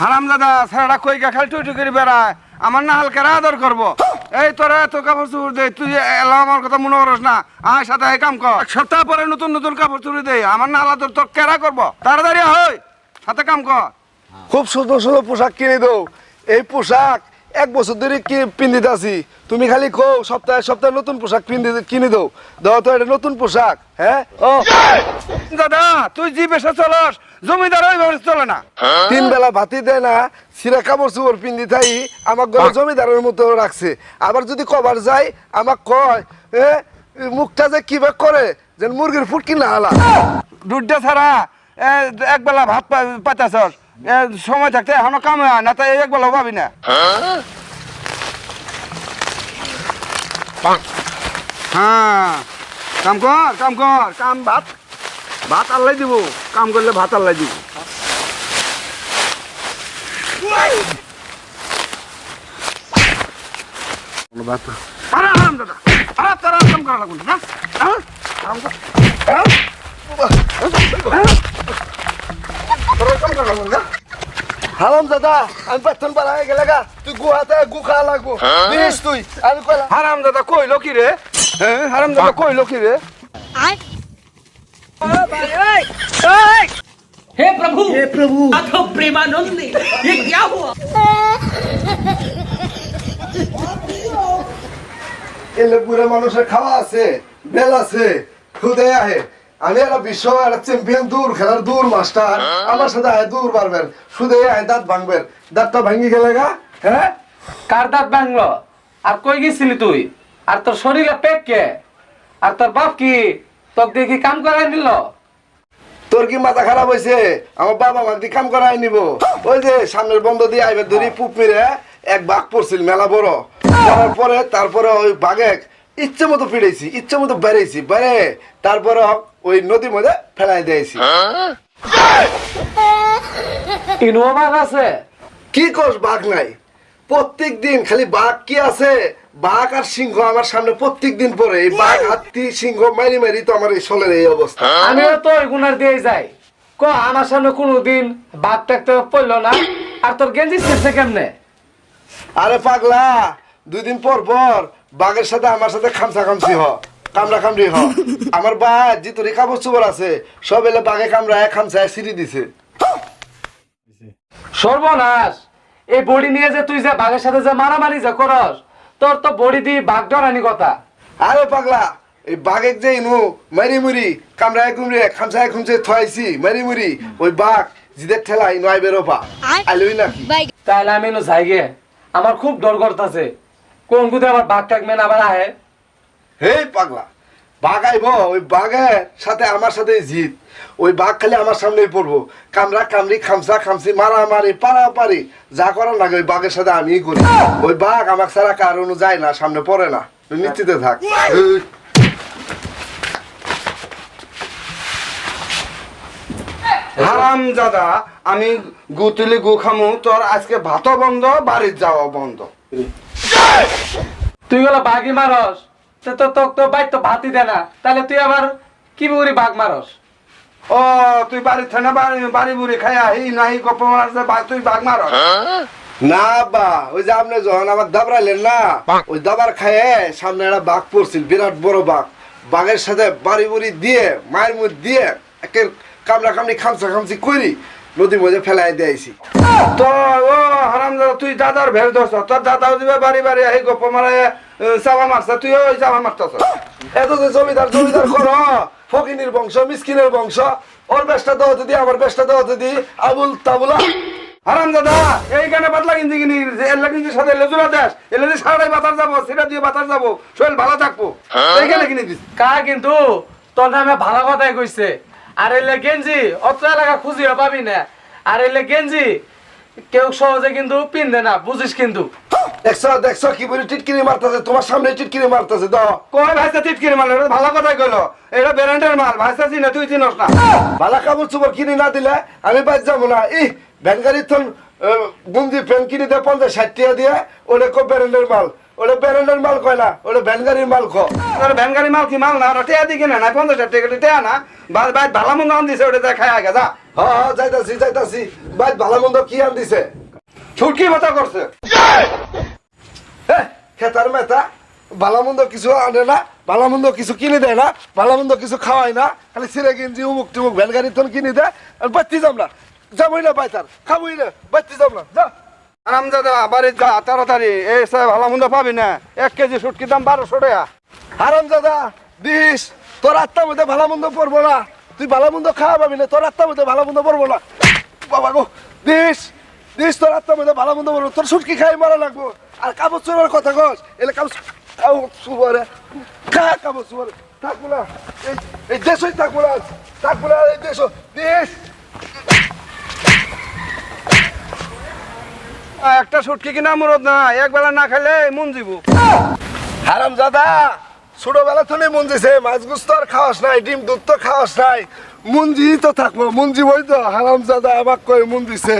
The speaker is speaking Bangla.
হারাম দাদা ছেলেটা কই গা? খালি টুই করে বেড়ায়। আমার না হালকা আদর করব। এই তোরা এত কাপড় চুপড় দে তুই এলা আমার কথা মনে করস না। আয় সাথে কাম কর। সপ্তাহ পরে নতুন নতুন কাপড় চুপড় দে আমার না আলাদা তোর কেরা করব। তাড়াতাড়ি হই। সাথে কাম কর। খুব সুন্দর সুন্দর পোশাক কিনে দাও। এই পোশাক এক বছর ধরে কি পিন্দিতে আছি তুমি খালি কো সপ্তাহে সপ্তাহে নতুন পোশাক পিন্দি কিনে দাও। দাও তো এটা নতুন পোশাক হ্যাঁ? ও। দাদা তুই জি বেশে চলস। জমিদার ওইভাবে চলে না। তিন বেলা ভাতি দেয় না সিরা কাপড় চোপড় পিন্দি থাই আমার ঘরে জমিদারের মতো রাখছে। আবার যদি কবার যায় আমাক কয় এ মুখটা যে কি ভাগ করে যেন মুরগির ফুটকি না হালা দুধটা ছাড়া এ, একবেলা ভাত পা- পাইতাছস। এ, সময় থাকতে এখনও কাম হয় না তাই একবেলা পাবি না। হ্যাঁ। কাম কর কাম কর কাম ভাত ভাত আল্লাই দিব কাম করলে ভাত আল্লাই দিব। আরে আরাম দাদা আরে তারা কাম করা লাগবে না হ্যাঁ? কাম কর। হ্যাঁ? তোরা কাম করা লাগবে না। হারাম দাদা আমি পেতন বাড়াই গেলে গা তুই গুহাতে গু খাওয়া লাগবো। দিস তুই আমি কইলাম। হারাম দাদা কইলো কি রে? হ্যাঁ হারাম দাদা কইলো কি রে? हे प्रभु हे प्रभु अथो प्रेमानंद ये क्या हुआ এলে বুড়ে মানুষের খাওয়া আছে বেল আছে খুদে আহে আমি একটা বিশ্ব একটা চ্যাম্পিয়ন দূর খেলার দূর মাস্টার আমার সাথে আয় দূর পারবেন শুধু আয় দাঁত ভাঙবেন দাঁতটা ভাঙি গেলে গা হ্যাঁ কার দাঁত ভাঙলো আর কই গেছিলি তুই আর তোর শরীরে পেট কে আর তোর বাপ কি তোকে দিয়ে কি কাম করাই নিল তোর কি মাথা খারাপ হয়েছে আমার বাবা দিয়ে কাম করাই নিব। ওই যে সামনের বন্ধ দিয়ে আইবে ধরি পুপ মেরে এক বাঘ পড়ছিল মেলা বড়। পড়ার পরে তারপরে ওই বাঘে ইচ্ছে মতো পিড়েছি ইচ্ছে মতো বেড়েছি বেড়ে তারপরে ওই নদীর মধ্যে ফেলাই দিয়েছি। ইনুয়া আছে? কি কোষ বাঘ নাই? প্রত্যেক দিন খালি বাঘ কি আছে? বাঘ আর সিংহ আমার সামনে প্রত্যেক দিন পরে এই বাঘ হাতি সিংহ মারি মারি তো আমার এই শোলের এই অবস্থা। আমিও তো গুনার দিয়ে যাই। ক আমার সামনে কোনোদিন বাঘ টাকতে পড়ল না? আর তোর গেঞ্জি ছিঁড়ছে কেমনে? আরে পাগলা দুই দিন পর পর বাঘের সাথে আমার সাথে খামসা খামসি হ কামড়া কামড়ি হ। আমার বা জিতরি কাপড় চোপড় আছে সব এলে বাঘে কামড়ায় খামসায় সিঁড়ি দিছে। সর্বনাশ! এই বডি নিয়ে যে তুই যে বাঘের সাথে যে মারামারি যে করস তোর তো বডি দি বাঘ ডরানি কথা। আরে পাগলা এই বাঘের যে ইনু মারি মুড়ি কামড়ায় কুমড়ে খামসায় খুমসে থাইছি মারি মুড়ি ওই বাঘ জিদের ঠেলা ইনু আই বেরোবা আইলই নাকি? তাহলে আমি নো যাই গে। আমার খুব ডর করতেছে কোন কুদে আবার বাঘ টাকমেন আবার আহে? হে পাগলা বাঘ আইব ওই বাঘের সাথে আমার সাথে জিত। ওই বাঘ খালি আমার সামনেই পড়ব। কামরা কামড়ি খামসা খামসি মারামারি পারাপারি যা করার লাগে ওই বাঘের সাথে আমিই করি। ওই বাঘ আমার ছাড়া কার অনু যায় না সামনে পড়ে না। তুই নিশ্চিতে থাক। হারাম দাদা আমি গুতুলি গু খামু তোর আজকে ভাতও বন্ধ বাড়ির যাওয়া বন্ধ। তুই গেলো বাঘই মারস? তো তো তো তো বাইক তো ভাতই দে না। তাহলে তুই আবার কি বুড়ি বাঘ মারস? ও তুই বাড়ি বাড়ি বাড়ি বুড়ি খাই আহি নাহি গপ মারছে তুই বাঘ মার না বা ওই যে আপনি যখন আমার দাবড়াইলেন না ওই দাবার খায়ে সামনে একটা বাঘ পড়ছিল বিরাট বড় বাঘ। বাঘের সাথে বাড়ি বুড়ি দিয়ে মায়ের মুখ দিয়ে একে কামড়া কামড়ি খামসা খামসি করি নদীর মধ্যে ফেলাই দিয়েছি তো ও হারাম দাদা তুই দাদার ভের ধরছ তোর দাদাও দিবে বাড়ি বাড়ি আহি গপ মারে চাবা মারছে তুই ওই চাবা মারতেছ। এত যে জমিদার জমিদার করো ফকিনীর বংশ মিসকিনের বংশ ওর বেশটা দাও যদি আমার বেশটা দাও যদি আবুল তাবুলা। হারাম দাদা এইখানে পাতলা কিনছি কিনি এল্লা কিনছি সাথে লেজুরা দেশ এলে দিয়ে সারাটাই বাতার যাব সেটা দিয়ে বাতার যাব শরীর ভালো থাকব। এইখানে কিনে দিস কা কিন্তু? তোর নামে ভালো কথাই কইছে। আর এলে গেঞ্জি অত এলাকা খুঁজিও পাবি না। আর এলে গেঞ্জি কেউ সহজে কিন্তু পিনবে না বুঝিস কিন্তু। দেখছ দেখছ কি বলে টিটকিরি মারতেছে তোমার সামনে টিটকিরি মারতেছে দাও। কই ভাইসা টিটকিরি মাল এটা ভালো কথাই কইলো। এটা ব্র্যান্ডের মাল ভাইসা চিনা তুই চিনস না। ভালা কাপড় চোপড় কিনে না দিলে আমি বাদ যাব না। ই ভ্যান গাড়ির তো গুঞ্জি ফ্যান কিনে দেয় পঞ্চাশ ষাট টাকা দিয়ে ওটা কো ব্যারেন্ডের মাল। ওটা ব্যারেন্ডের মাল কয় না ওটা ভ্যান গাড়ির মাল খ তোর ভ্যান মাল কি মাল না? ওটা টেয়া দি কিনে না পঞ্চাশ টাকা টেয়া না। বা ভালো মন্দ আন দিছে ওটা খায় আগে যা। হ্যাঁ হ্যাঁ যাইতাছি যাইতাছি। ভাই ভালো মন্দ কি আন দিছে ছুটকি মাথা করছে। খেতার মেতা ভালো মন্দ কিছু আনে না ভালো মন্দ কিছু কিনে দেয় না ভালো মন্দ কিছু খাওয়ায় না খালি সিরে গেঞ্জি উমুক টুমুক ভ্যান গাড়ি তোর কিনে দেয় আর বাচ্চি যাম না। যাবই না বাইতার খাবই না বাচ্চি যাম না যা। আরাম দাদা বাড়ি যা, তাড়াতাড়ি। এই সে ভালো মন্দ পাবি না? এক কেজি সুটকি দাম বারোশো টাকা। হারাম দাদা দিস, তোর আত্মার মধ্যে ভালো মন্দ পড়ব না। তুই ভালো মন্দ খাওয়া পাবি না, তোর আত্মার মধ্যে ভালো মন্দ পড়ব না। বাবা গো, দিস দিস, তোর আত্মার মধ্যে ভালো মন্দ পড়ব তোর সুটকি খাই মারা লাগবো। আর কাপড় চোরের কথা কস, এলে কাপড় চুবরে খা, কাপড় চুবরে থাকব না এই দেশই থাকব না থাকব না এই দেশ দিস একটা সুটকি কিনা মুরদ না একবেলা না খেলে মন হারাম দাদা ছোটবেলা তো মন দিছে মাছ গুস্ত আর খাওয়াস নাই ডিম দুধ তো খাওয়াস নাই। মুঞ্জি তো থাকব মুঞ্জি বই তো। হারাম দাদা আমাক কয়ে মন দিছে।